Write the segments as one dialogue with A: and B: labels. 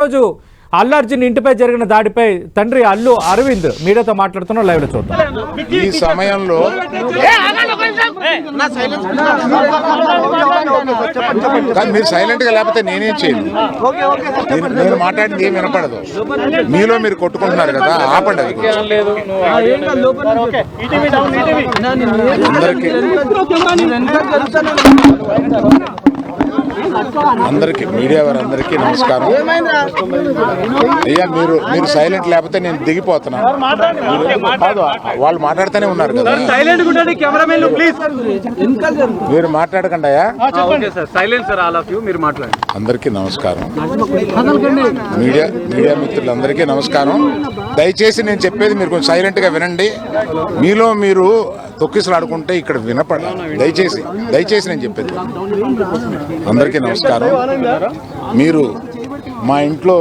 A: రోజు అల్లు అర్జున్ ఇంటిపై జరిగిన దాడిపై తండ్రి అల్లు అరవింద్ మీడియాతో మాట్లాడుతున్న లైవ్లో చూద్దాం.
B: ఈ సమయంలో మీరు సైలెంట్గా లేకపోతే నేనేం చేయను. నేను- మాట్లాడింది ఏం వినపడదు. మీలో మీరు కొట్టుకుంటున్నారు కదా ఆపండి అది. అందరికీ అందరికీ మీడియా వారందరికీ నమస్కారం. అయ్యా మీరు మీరు సైలెంట్ లేకపోతే నేను దిగిపోతున్నాను. కాదు వాళ్ళు మాట్లాడుతూనే ఉన్నారు కదా. మీరు మాట్లాడకండి అయ్యా.
C: Okay sir. Silent sir all of you మీరు మాట్లాడండి.
B: అందరికీ నమస్కారం. మీడియా మీడియా మిత్రులందరికీ నమస్కారం. దయచేసి నేను చెప్పేది మీరు కొంచెం సైలెంట్గా వినండి. మీలో మీరు తొక్కిసలాడుకుంటే ఇక్కడ వినపడ దయచేసి దయచేసి నేను చెప్పేది అందరికీ నమస్కారం. మీరు మా ఇంట్లో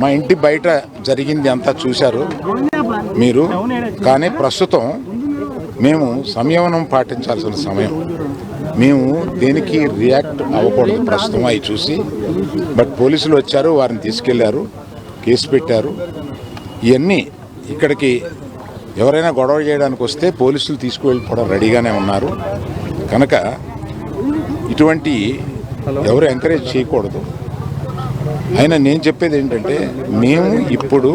B: మా ఇంటి బయట జరిగింది అంతా చూశారు మీరు. కానీ ప్రస్తుతం మేము సంయమనం పాటించాల్సిన సమయం. మేము దేనికి రియాక్ట్ అవ్వకూడదు ప్రస్తుతం అవి చూసి. బట్ పోలీసులు వచ్చారు వారిని తీసుకెళ్ళారు కేసు పెట్టారు. ఇవన్నీ ఇక్కడికి ఎవరైనా గొడవ చేయడానికి వస్తే పోలీసులు తీసుకువెళ్ళిపోవడం రెడీగానే ఉన్నారు. కనుక ఇటువంటి ఎవరు ఎంకరేజ్ చేయకూడదు. అయినా నేను చెప్పేది ఏంటంటే మేము ఇప్పుడు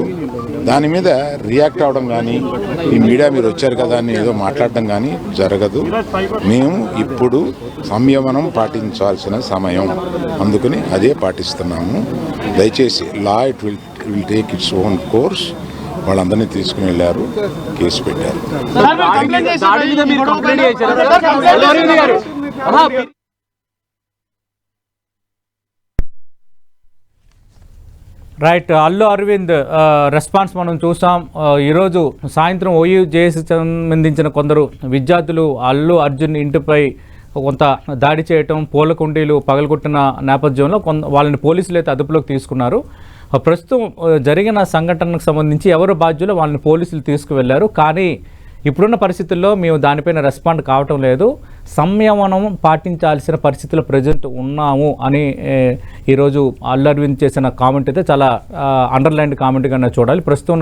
B: దాని మీద రియాక్ట్ అవ్వడం కానీ ఈ మీడియా మీరు వచ్చారు కదా అని ఏదో మాట్లాడడం కానీ జరగదు. మేము ఇప్పుడు సంయమనం పాటించాల్సిన సమయం. అందుకని అదే పాటిస్తున్నాము. దయచేసి law it will will take its own course. వాళ్ళందరినీ తీసుకుని వెళ్ళారు కేసు పెట్టారు.
A: రైట్ అల్లు అరవింద్ రెస్పాన్స్ మనం చూసాం. ఈరోజు సాయంత్రం ఓయూ జేఏసీ సంబంధించిన కొందరు విద్యార్థులు అల్లు అర్జున్ ఇంటిపై కొంత దాడి చేయటం పూల కుండీలు పగలగొట్టిన నేపథ్యంలో కొంత వాళ్ళని పోలీసులు అయితే అదుపులోకి తీసుకున్నారు. ప్రస్తుతం జరిగిన సంఘటనకు సంబంధించి ఎవరు బాధ్యులో వాళ్ళని పోలీసులు తీసుకువెళ్ళారు. కానీ ఇప్పుడున్న పరిస్థితుల్లో మేము దానిపైన రెస్పాండ్ కావటం లేదు. సంయమనం పాటించాల్సిన పరిస్థితుల్లో ప్రజెంట్ ఉన్నాము అని ఈరోజు అల్లు అరవింద్ చేసిన కామెంట్ అయితే చాలా అండర్లైన్ కామెంట్గా చూడాలి. ప్రస్తుతం